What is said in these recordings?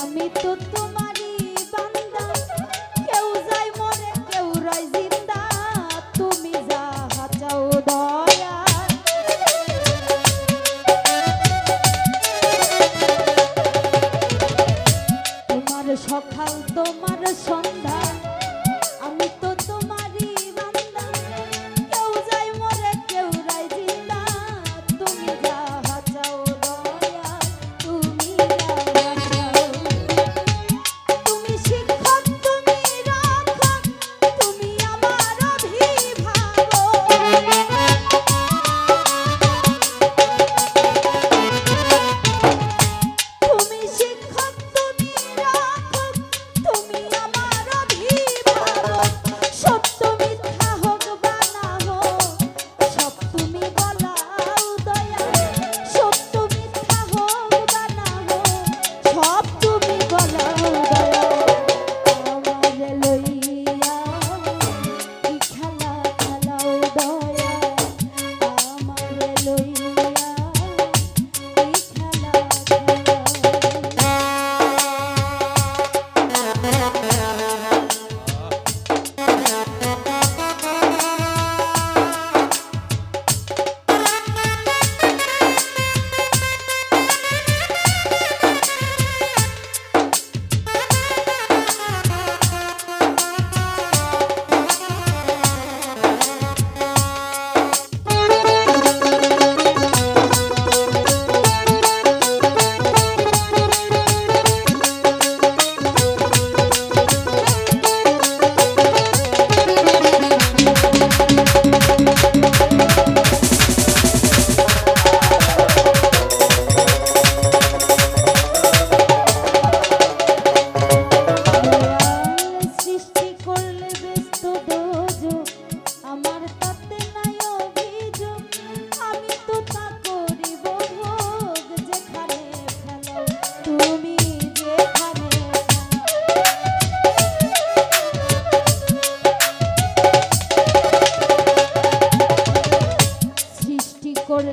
আমি তো তোমারই বান্দা, কেউ যাই মরে তুমি যা হাচাও দয়া। তোমার সকাল, তোমার সন্ধ্যা।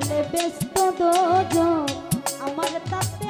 করলে ব্যস্ত দোজন আমার তাতে